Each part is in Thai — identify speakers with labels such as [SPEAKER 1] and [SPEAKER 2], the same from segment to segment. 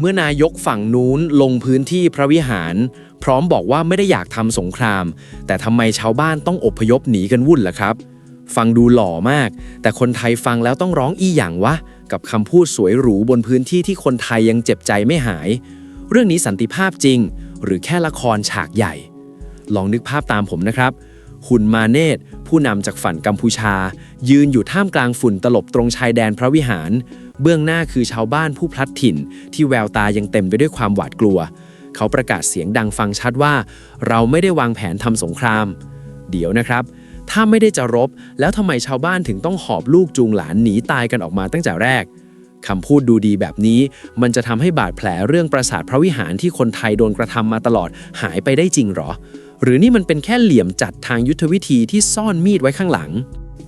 [SPEAKER 1] เมื่อนายกฝั่งนู้นลงพื้นที่พระวิหาร พร้อมบอกว่าไม่ได้อยากทำสงคราม แต่ทำไมชาวบ้านต้องอพยพหนีกันวุ่นล่ะครับ ฟังดูหล่อมาก แต่คนไทยฟังแล้วต้องร้องอี้อย่างวะ กับคำพูดสวยหรูบนพื้นที่ที่คนไทยยังเจ็บใจไม่หาย เรื่องนี้สันติภาพจริง หรือแค่ละครฉากใหญ่ ลองนึกภาพตามผมนะครับ หุ่นมาเนตผู้นำจากฝั่งกัมพูชา ยืนอยู่ท่ามกลางฝุ่นตลบตรงชายแดนพระวิหาร เบื้องหน้าคือชาวบ้านผู้พลัดถิ่น ที่แววตายังเต็มไปด้วยความหวาดกลัว เขาประกาศเสียงดังฟังชัดว่า เราไม่ได้วางแผนทำสงคราม เดี๋ยวนะครับ ถ้าไม่ได้จะรบ แล้วทำไมชาวบ้านถึงต้องหอบลูกจูงหลานหนีตายกันออกมาตั้งแต่แรกคำพูดดูดีแบบนี้ มันจะทำให้บาดแผลเรื่องปราสาทพระวิหารที่คนไทยโดนกระทำมาตลอดหายไปได้จริงหรอ หรือนี่มันเป็นแค่เหลี่ยมจัดทางยุทธวิธีที่ซ่อนมีดไว้ข้างหลัง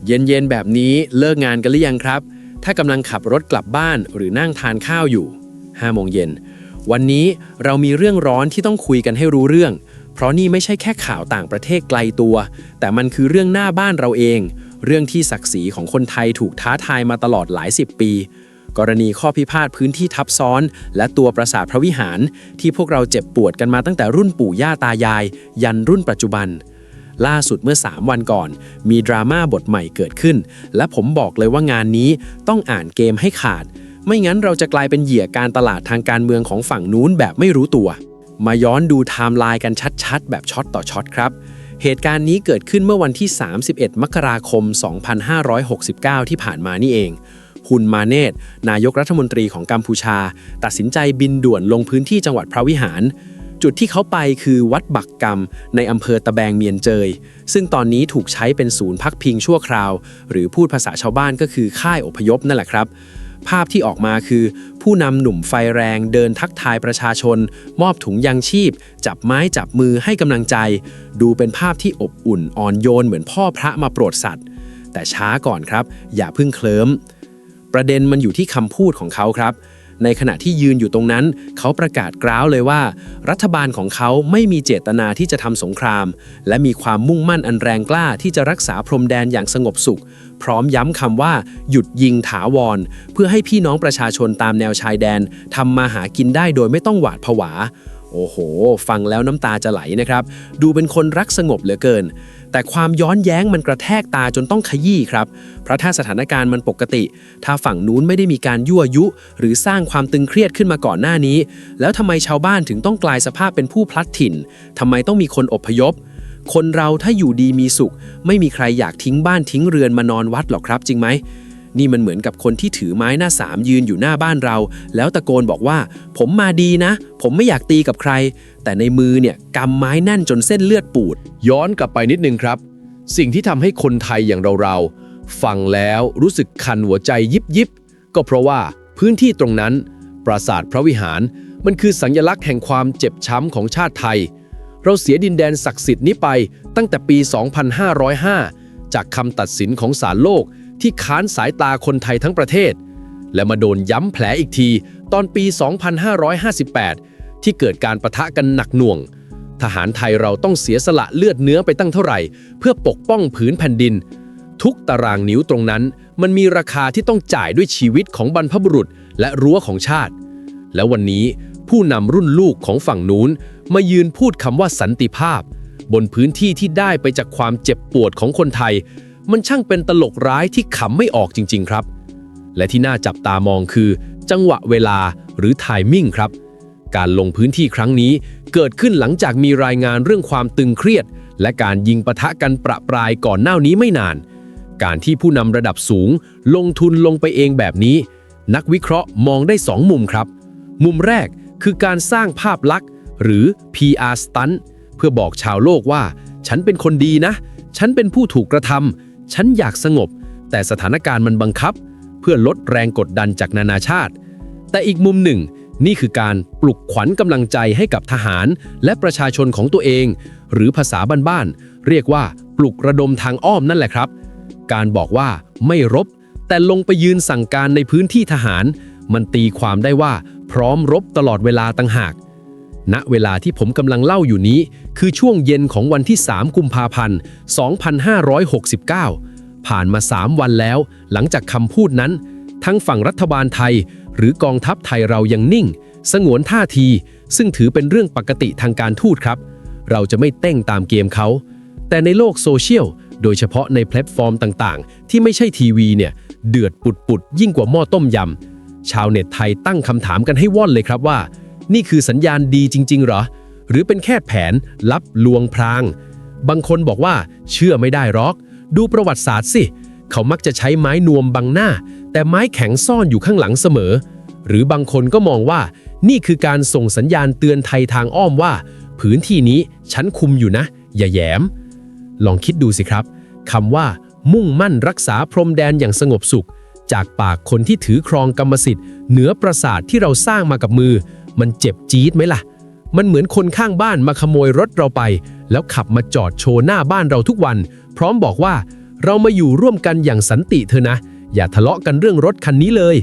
[SPEAKER 1] เย็นๆแบบนี้เลิกงานกันหรือยังครับ ถ้ากำลังขับรถกลับบ้านหรือนั่งทานข้าวอยู่5โมงเย็นวันนี้เรามีเรื่องร้อนที่ต้องคุยกันให้รู้เรื่อง เพราะนี่ไม่ใช่แค่ข่าวต่างประเทศไกลตัว แต่มันคือเรื่องหน้าบ้านเราเอง เรื่องที่ศักดิ์ศรีของคนไทยถูกท้าทายมาตลอดหลายสิบปี กรณีข้อพิพาทพื้นที่ทับซ้อน และตัวปราสาทพระวิหาร ที่พวกเราเจ็บปวดกันมาตั้งแต่รุ่นปู่ย่าตายาย ยันรุ่นปัจจุบัน ล่าสุดเมื่อ 3 วันก่อน มีดราม่าบทใหม่เกิดขึ้น และผมบอกเลยว่างานนี้ต้องอ่านเกมให้ขาด ไม่งั้นเราจะกลายเป็นเหยื่อการตลาดทางการเมืองของฝั่งนู้นแบบไม่รู้ตัว มาย้อนดูไทม์ไลน์กันชัดๆ แบบช็อตต่อช็อตครับเหตุการณ์นี้เกิดขึ้นเมื่อวันที่ 31 มกราคม 2569 ที่ผ่านมานี่เอง ฮุนมาเนตนายกรัฐมนตรีของกัมพูชา ตัดสินใจบินด่วนลงพื้นที่จังหวัดพระวิหาร จุดที่เขาไปคือวัดบักกรรมในอำเภอตะแบงเมียนเจย ซึ่งตอนนี้ถูกใช้เป็นศูนย์พักพิงชั่วคราว หรือพูดภาษาชาวบ้านก็คือค่ายอพยพนั่นแหละครับภาพที่ออกมาคือ ผู้นำหนุ่มไฟแรงเดินทักทายประชาชน มอบถุงยังชีพ จับไม้จับมือให้กำลังใจ ดูเป็นภาพที่อบอุ่นอ่อนโยนเหมือนพ่อพระมาโปรดสัตว์ แต่ช้าก่อนครับ อย่าเพิ่งเคลิ้ม ประเด็นมันอยู่ที่คำพูดของเขาครับ ในขณะที่ยืนอยู่ตรงนั้น เขาประกาศกร้าวเลยว่า รัฐบาลของเขาไม่มีเจตนาที่จะทำสงคราม และมีความมุ่งมั่นอันแรงกล้าที่จะรักษาพรมแดนอย่างสงบสุข พร้อมย้ำคำว่าหยุดยิงถาวร เพื่อให้พี่น้องประชาชนตามแนวชายแดนทำมาหากินได้โดยไม่ต้องหวาดผวาโอ้โห ฟังแล้วน้ำตาจะไหลนะครับ ดูเป็นคนรักสงบเหลือเกิน แต่ความย้อนแย้งมันกระแทกตาจนต้องขยี้ครับ เพราะถ้าสถานการณ์มันปกติ ถ้าฝั่งนู้นไม่ได้มีการยั่วยุ หรือสร้างความตึงเครียดขึ้นมาก่อนหน้านี้ แล้วทำไมชาวบ้านถึงต้องกลายสภาพเป็นผู้พลัดถิ่นทำไมต้องมีคนอพยพ คนเราถ้าอยู่ดีมีสุข ไม่มีใครอยากทิ้งบ้านทิ้งเรือนมานอนวัดหรอกครับ จริงไหม นี่มันเหมือนกับคนที่ถือไม้หน้าสามยืนอยู่หน้าบ้านเรา แล้วตะโกนบอกว่า ผมมาดีนะ ผมไม่อยากตีกับใคร แต่ในมือเนี่ยกำไม้แน่นจนเส้นเลือดปูด
[SPEAKER 2] ย้อนกลับไปนิดนึงครับ สิ่งที่ทำให้คนไทยอย่างเราๆฟังแล้วรู้สึกคันหัวใจยิบยิบก็เพราะว่าพื้นที่ตรงนั้น ปราสาทพระวิหาร มันคือสัญลักษณ์แห่งความเจ็บช้ำของชาติไทย เราเสียดินแดนศักดิ์สิทธิ์นี้ไปตั้งแต่ปี 2505 จากคำตัดสินของศาลโลก ที่ค้านสายตาคนไทยทั้งประเทศ และมาโดนย้ำแผลอีกทีตอนปี 2558 ที่เกิดการประทะกันหนักหน่วง ทหารไทยเราต้องเสียสละเลือดเนื้อไปตั้งเท่าไหร่ เพื่อปกป้องผืนแผ่นดิน ทุกตารางนิ้วตรงนั้น มันมีราคาที่ต้องจ่ายด้วยชีวิตของบรรพบุรุษ และรั้วของชาติ และวันนี้ผู้นำรุ่นลูกของฝั่งนู้นมายืนพูดคำว่าสันติภาพ บนพื้นที่ที่ได้ไปจากความเจ็บปวดของคนไทย มันช่างเป็นตลกร้ายที่ขำไม่ออกจริง ๆ ครับ และที่น่าจับตามองคือ จังหวะเวลาหรือไทมิ่งครับ การลงพื้นที่ครั้งนี้เกิดขึ้นหลังจากมีรายงานเรื่องความตึงเครียด และการยิงปะทะกันประปรายก่อนหน้านี้ไม่นาน การที่ผู้นำระดับสูง ลงทุนลงไปเองแบบนี้ นักวิเคราะห์มองได้สองมุมครับ มุมแรกคือการสร้างภาพลักษณ์ หรือ PR stunt เพื่อบอกชาวโลกว่า ฉันเป็นคนดีนะ ฉันเป็นผู้ถูกกระทำ ฉันอยากสงบ แต่สถานการณ์มันบังคับ เพื่อลดแรงกดดันจากนานาชาติ แต่อีกมุมหนึ่ง นี่คือการปลุกขวัญกำลังใจให้กับทหาร และประชาชนของตัวเอง หรือภาษาบ้านๆเรียกว่าปลุกระดมทางอ้อมนั่นแหละครับ การบอกว่าไม่รบ แต่ลงไปยืนสั่งการในพื้นที่ทหาร มันตีความได้ว่าพร้อมรบตลอดเวลาต่างหาก ณเวลาที่ผมกำลังเล่าอยู่นี้ คือช่วงเย็นของวันที่ 3 กุมภาพันธ์ 2569 ผ่านมา 3 วันแล้ว หลังจากคำพูดนั้น ทั้งฝั่งรัฐบาลไทย หรือกองทัพไทยเรายังนิ่ง สงวนท่าที ซึ่งถือเป็นเรื่องปกติทางการทูตครับ เราจะไม่เต้งตามเกมเขา แต่ในโลกโซเชียล โดยเฉพาะในแพลตฟอร์มต่างๆ ที่ไม่ใช่ทีวีเนี่ยเดือดปุดๆยิ่งกว่าหม้อต้มยำชาวเน็ตไทยตั้งคำถามกันให้ว่อนเลยครับว่า นี่คือสัญญาณดีจริงๆเหรอ หรือเป็นแค่แผนลับลวงพราง บางคนบอกว่าเชื่อไม่ได้หรอก ดูประวัติศาสตร์สิ เขามักจะใช้ไม้นวมบังหน้า แต่ไม้แข็งซ่อนอยู่ข้างหลังเสมอ หรือบางคนก็มองว่า นี่คือการส่งสัญญาณเตือนไทยทางอ้อมว่า พื้นที่นี้ฉันคุมอยู่นะ อย่าแยม ลองคิดดูสิครับคำว่า มุ่งมั่นรักษาพรมแดนอย่างสงบสุข จากปากคนที่ถือครองกรรมสิทธิ์เหนือปราสาทที่เราสร้างมากับมือ มันเจ็บจี๊ดไหมล่ะ มันเหมือนคนข้างบ้านมาขโมยรถเราไป แล้วขับมาจอดโชว์หน้าบ้านเราทุกวัน พร้อมบอกว่า เรามาอยู่ร่วมกันอย่างสันติเถอะนะ อย่าทะเลาะกันเรื่องรถคันนี้เลย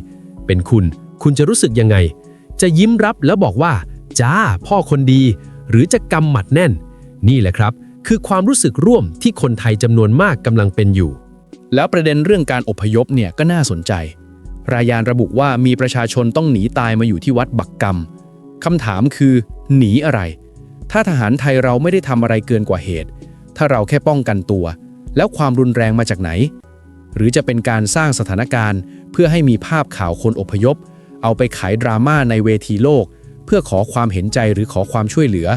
[SPEAKER 2] เป็นคุณ คุณจะรู้สึกยังไง จะยิ้มรับแล้วบอกว่า จ้า พ่อคนดี หรือจะกำหมัดแน่น นี่แหละครับ คือความรู้สึกร่วมที่คนไทยจำนวนมากกำลังเป็นอยู่
[SPEAKER 3] แล้วประเด็นเรื่องการอพยพเนี่ยก็น่าสนใจรายงานระบุว่ามีประชาชนต้องหนีตายมาอยู่ที่วัดบักกำ คำถามคือ หนีอะไร ถ้าทหารไทยเราไม่ได้ทำอะไรเกินกว่าเหตุ ถ้าเราแค่ป้องกันตัว แล้วความรุนแรงมาจากไหน หรือจะเป็นการสร้างสถานการณ์ เพื่อให้มีภาพข่าวคนอพยพ เอาไปขายดราม่าในเวทีโลก เพื่อขอความเห็นใจหรือขอความช่วยเหลือ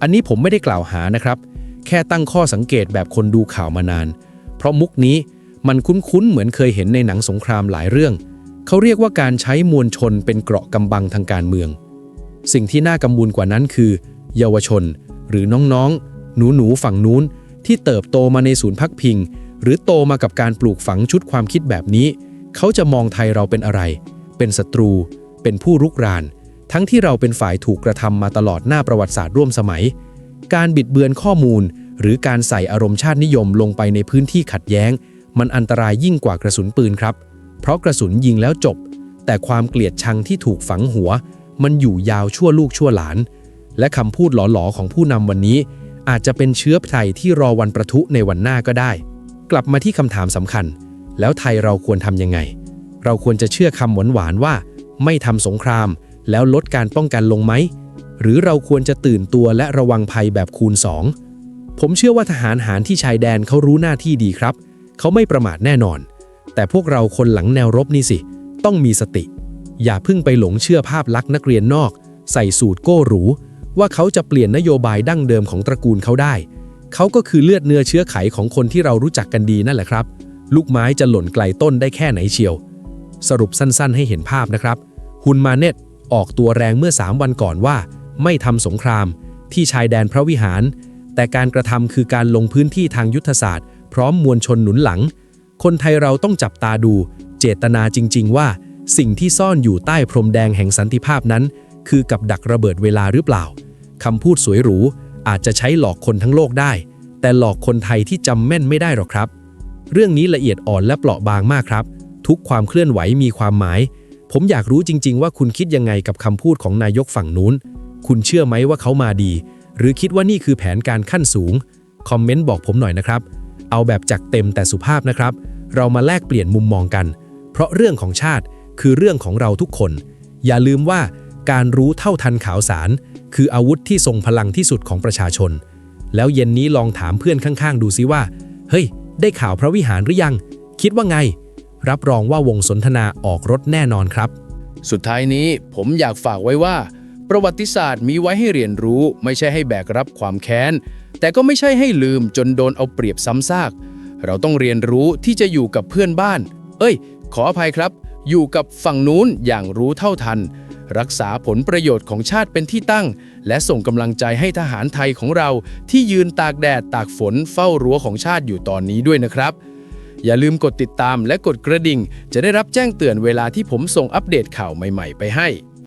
[SPEAKER 3] อันนี้ผมไม่ได้กล่าวหานะครับ แค่ตั้งข้อสังเกตแบบคนดูข่าวมานาน เพราะมุกนี้มันคุ้นๆเหมือนเคยเห็นในหนังสงครามหลายเรื่อง เขาเรียกว่าการใช้มวลชนเป็นเกราะกำบังทางการเมือง สิ่งที่น่ากังวลกว่านั้นคือ เยาวชน หรือน้องๆ หนูๆ ฝั่งนู้น ที่เติบโตมาในศูนย์พักพิง หรือโตมากับการปลูกฝังชุดความคิดแบบนี้ เขาจะมองไทยเราเป็นอะไร เป็นศัตรู เป็นผู้รุกราน ทั้งที่เราเป็นฝ่ายถูกกระทำมาตลอดหน้าประวัติศาสตร์ร่วมสมัย การบิดเบือนข้อมูล หรือการใส่อารมณ์ชาตินิยมลงไปในพื้นที่ขัดแย้ง มันอันตรายยิ่งกว่ากระสุนปืนครับ เพราะกระสุนยิงแล้วจบ แต่ความเกลียดชังที่ถูกฝังหัว มันอยู่ยาวชั่วลูกชั่วหลาน และคำพูดหลอๆของผู้นำวันนี้ อาจจะเป็นเชื้อไทยที่รอวันประทุในวันหน้าก็ได้ กลับมาที่คำถามสำคัญ แล้วไทยเราควรทำยังไง เราควรจะเชื่อคำหวานๆว่า ไม่ทำสงคราม แล้วลดการป้องกันลงไหมหรือเราควรจะตื่นตัวและระวังภัยแบบคูณ 2 ผมเชื่อว่าทหารหารที่ชายแดนเขารู้หน้าที่ดีครับ เขาไม่ประมาทแน่นอน แต่พวกเราคนหลังแนวรบนี่สิ ต้องมีสติ อย่าพิ่งไปหลงเชื่อภาพลักษณ์นักเรียนนอก ใส่สูตรโก้หรู ว่าเขาจะเปลี่ยนนโยบายดั้งเดิมของตระกูลเขาได้ เขาก็คือเลือดเนื้อเชื้อไขของคนที่เรารู้จักกันดีนั่นแหละครับ ลูกไม้จะหล่นไกลต้นได้แค่ไหนเชียว สรุปสั้นๆ ให้เห็นภาพนะครับ ฮุนมาเนตออกตัวแรงเมื่อ 3 วันก่อนว่า ไม่ทำสงคราม ที่ชายแดนพระวิหาร แต่การกระทำคือการลงพื้นที่ทางยุทธศาสตร์ พร้อมมวลชนหนุนหลัง คนไทยเราต้องจับตาดู เจตนาจริง ๆ ว่า สิ่งที่ซ่อนอยู่ใต้พรมแดงแห่งสันติภาพนั้น คือกับดักระเบิดเวลาหรือเปล่าคำพูดสวยหรูอาจจะใช้หลอกคนทั้งโลกได้ แต่หลอกคนไทยที่จำแม่นไม่ได้หรอกครับ เรื่องนี้ละเอียดอ่อนและเปราะบางมากครับ ทุกความเคลื่อนไหวมีความหมาย ผมอยากรู้จริง ๆ ว่าคุณคิดยังไงกับคำพูดของนายกฝั่งนู้น คุณเชื่อไหมว่าเขามาดี หรือคิดว่านี่คือแผนการขั้นสูง คอมเมนต์บอกผมหน่อยนะครับ เอาแบบจักเต็มแต่สุภาพนะครับ เรามาแลกเปลี่ยนมุมมองกัน เพราะเรื่องของชาติ คือเรื่องของเราทุกคน อย่าลืมว่าการรู้เท่าทันข่าวสาร คืออาวุธที่ทรงพลังที่สุดของประชาชน แล้วเย็นนี้ลองถามเพื่อนข้างๆ ดูซิว่า เฮ้ย ได้ข่าวพระวิหารหรือยัง คิดว่าไง รับรองว่าวงสนทนาออกรถแน่นอนครับ สุดท้ายนี้ผมอยากฝากไว้ว่า ประวัติศาสตร์มีไว้ให้เรียนรู้ ไม่ใช่ให้แบกรับความแค้น แต่ก็ไม่ใช่ให้ลืมจนโดนเอาเปรียบซ้ำซาก เราต้องเรียนรู้ที่จะอยู่กับเพื่อนบ้าน เอ้ย ขออภัยครับ อยู่กับฝั่งนู้นอย่างรู้เท่าทัน รักษาผลประโยชน์ของชาติเป็นที่ตั้ง และส่งกำลังใจให้ทหารไทยของเราที่ยืนตากแดดตากฝนเฝ้ารั้วของชาติอยู่ตอนนี้ด้วยนะครับอย่าลืมกดติดตามและกดกระดิ่ง จะได้รับแจ้งเตือนเวลาที่ผมส่งอัปเดตข่าวใหม่ ๆ ไปให้